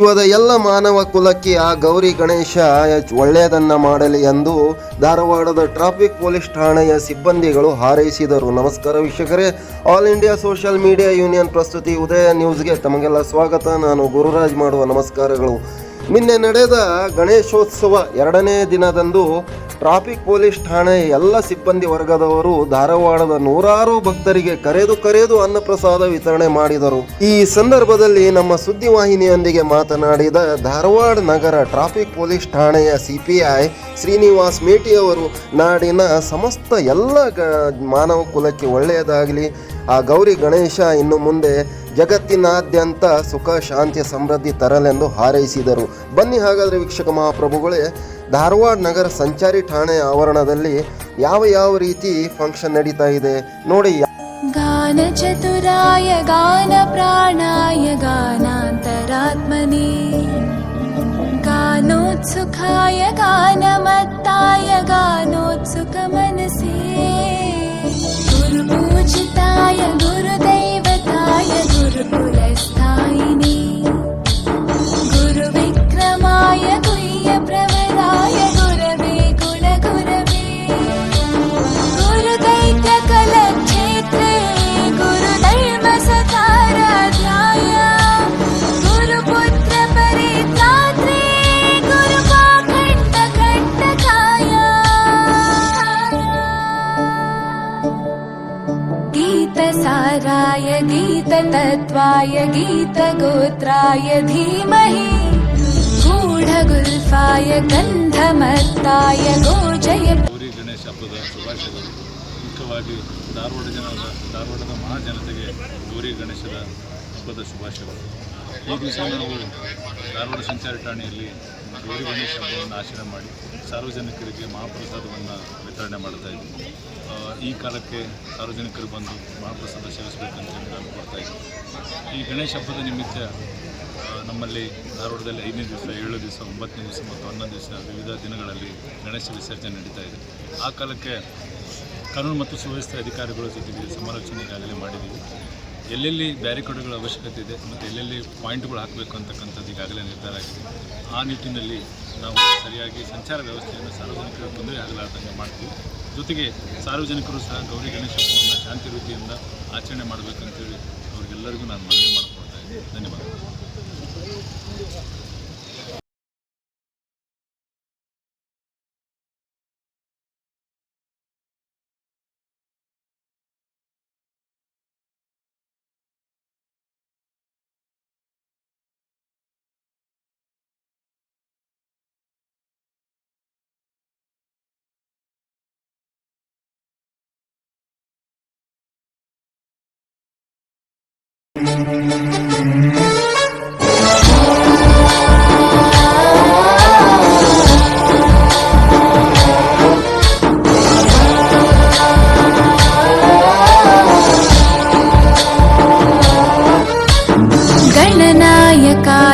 ವಿಶ್ವದ ಎಲ್ಲ ಮಾನವ ಕುಲಕ್ಕೆ ಆ ಗೌರಿ ಗಣೇಶ ಒಳ್ಳೆಯದನ್ನ ಮಾಡಲಿ ಎಂದು ಧಾರವಾಡದ ಟ್ರಾಫಿಕ್ ಪೊಲೀಸ್ ಠಾಣೆಯ ಸಿಬ್ಬಂದಿಗಳು ಹಾರೈಸಿದರು. ನಮಸ್ಕಾರ ವೀಕ್ಷಕರೇ. All India social media union ಪ್ರಸ್ತುತಿ ಉದಯ ನ್ಯೂಸ್ಗೆ ತಮಗೆಲ್ಲ ಸ್ವಾಗತ. ನಾನು ಗುರುರಾಜ್ ಮಾಡುವ ನಮಸ್ಕಾರಗಳು. ನಿನ್ನೆ ನಡೆದ ಗಣೇಶೋತ್ಸವ ಎರಡನೇ ದಿನದಂದು ಟ್ರಾಫಿಕ್ ಪೊಲೀಸ್ ಠಾಣೆ ಎಲ್ಲ ಸಿಬ್ಬಂದಿ ವರ್ಗದವರು ಧಾರವಾಡದ ನೂರಾರು ಭಕ್ತರಿಗೆ ಕರೆದು ಕರೆದು ಅನ್ನಪ್ರಸಾದ ವಿತರಣೆ ಮಾಡಿದರು. ಈ ಸಂದರ್ಭದಲ್ಲಿ ನಮ್ಮ ಸುದ್ದಿವಾಹಿನಿಯೊಂದಿಗೆ ಮಾತನಾಡಿದ ಧಾರವಾಡ ನಗರ ಟ್ರಾಫಿಕ್ ಪೊಲೀಸ್ ಠಾಣೆಯ ಸಿಪಿಐ ಶ್ರೀನಿವಾಸ್ ಮೇಟಿ ಅವರು, ನಾಡಿನ ಸಮಸ್ತ ಎಲ್ಲ ಗ, ಮಾನವ ಕುಲಕ್ಕೆ ಒಳ್ಳೆಯದಾಗಲಿ. ಆ ಗೌರಿ ಗಣೇಶ ಇನ್ನು ಮುಂದೆ ಜಗತ್ತಿನಾದ್ಯಂತ ಸುಖ, ಶಾಂತಿ, ಸಮೃದ್ಧಿ ತರಲೆಂದು ಹಾರೈಸಿದರು. ಬನ್ನಿ ಹಾಗಾದರೆ ವೀಕ್ಷಕ ಮಹಾಪ್ರಭುಗಳೇ ಧಾರವಾಡ ನಗರ ಸಂಚಾರಿ ಠಾಣೆ ಆವರಣದಲ್ಲಿ ಯಾವ ಯಾವ ರೀತಿ ಫಂಕ್ಷನ್ ನಡೀತಾ ಇದೆ? ನೋಡಿ ಗಾನ ಚತುರಾಯ, ಗಾನ ಪ್ರಾಣಾಯ, ಗಾನಾಂತರಾತ್ಮನೇ. ಗಾನೋತ್ಸುಖಾಯ, ಗಾನಮತ್ತಾಯ, ಗಾನೋ गीतसाराय गीततत्त्वाय गीतगोत्राय धीमहि गूढगुल्फाय गन्धमत्ताय गोजय ಗೌರಿ ಗಣೇಶ ಹಬ್ಬದ ಶುಭಾಶಯಗಳು ಮುಖ್ಯವಾಗಿ ಧಾರವಾಡ ಜನರ ಧಾರವಾಡದ ಮಹಾಜನತೆಗೆ ಗೌರಿ ಗಣೇಶದ ಹಬ್ಬದ ಶುಭಾಶಯಗಳು ಈ ದಿವಸ ನಾವು ಧಾರವಾಡ ಸಂಚಾರಿ ಠಾಣೆಯಲ್ಲಿ ಗೌರಿ ಗಣೇಶ ಹಬ್ಬವನ್ನು ಆಚರಣೆ ಮಾಡಿ ಸಾರ್ವಜನಿಕರಿಗೆ ಮಹಾಪ್ರಸಾದವನ್ನು ವಿತರಣೆ ಮಾಡ್ತಾ ಇದ್ದೀವಿ ಈ ಕಾಲಕ್ಕೆ ಸಾರ್ವಜನಿಕರು ಬಂದು ಮಹಾಪ್ರಸಾದ ಸೇವಿಸಬೇಕಂತ ನಾನು ಕೊಡ್ತಾ ಇದ್ದೀನಿ ಈ ಗಣೇಶ ಹಬ್ಬದ ನಿಮಿತ್ತ ನಮ್ಮಲ್ಲಿ ಧಾರವಾಡದಲ್ಲಿ ಐದನೇ ದಿವಸ ಏಳು ದಿವಸ, ಒಂಬತ್ತನೇ ದಿವಸ ಮತ್ತು ಹನ್ನೊಂದು ದಿವಸ ವಿವಿಧ ದಿನಗಳಲ್ಲಿ ಗಣೇಶ ವಿಸರ್ಜನೆ ನಡೀತಾ ಇದೆ. ಆ ಕಾಲಕ್ಕೆ ಕಾನೂನು ಮತ್ತು ಸುವ್ಯವಸ್ಥೆ ಅಧಿಕಾರಿಗಳ ಜೊತೆಗೆ ಸಮಾಲೋಚನೆ ಈಗಾಗಲೇ ಮಾಡಿದ್ದೀವಿ. ಎಲ್ಲೆಲ್ಲಿ ಬ್ಯಾರಿಕೇಡ್ಗಳ ಅವಶ್ಯಕತೆ ಇದೆ ಮತ್ತು ಎಲ್ಲೆಲ್ಲಿ ಪಾಯಿಂಟ್ಗಳು ಹಾಕಬೇಕು ಅಂತಕ್ಕಂಥದ್ದು ಈಗಾಗಲೇ ನಿರ್ಧಾರ ಆಗಿದೆ. ಆ ನಿಟ್ಟಿನಲ್ಲಿ ನಾವು ಸರಿಯಾಗಿ ಸಂಚಾರ ವ್ಯವಸ್ಥೆಯನ್ನು ಸಾರ್ವಜನಿಕರಿಗೆ ತೊಂದರೆ ಆಗಲಾರ್ದಂಗೆ ಮಾಡ್ತೀವಿ. ಜೊತೆಗೆ ಸಾರ್ವಜನಿಕರು ಸಹ ಗೌರಿ ಗಣೇಶ ಹಬ್ಬವನ್ನು ಶಾಂತಿ ರೀತಿಯಿಂದ ಆಚರಣೆ ಮಾಡಬೇಕಂತೇಳಿ ಅವ್ರಿಗೆಲ್ಲರಿಗೂ ನಾನು ಮನವಿ ಮಾಡಿಕೊಳ್ತಾ ಇದ್ದೀನಿ. ಧನ್ಯವಾದಗಳು.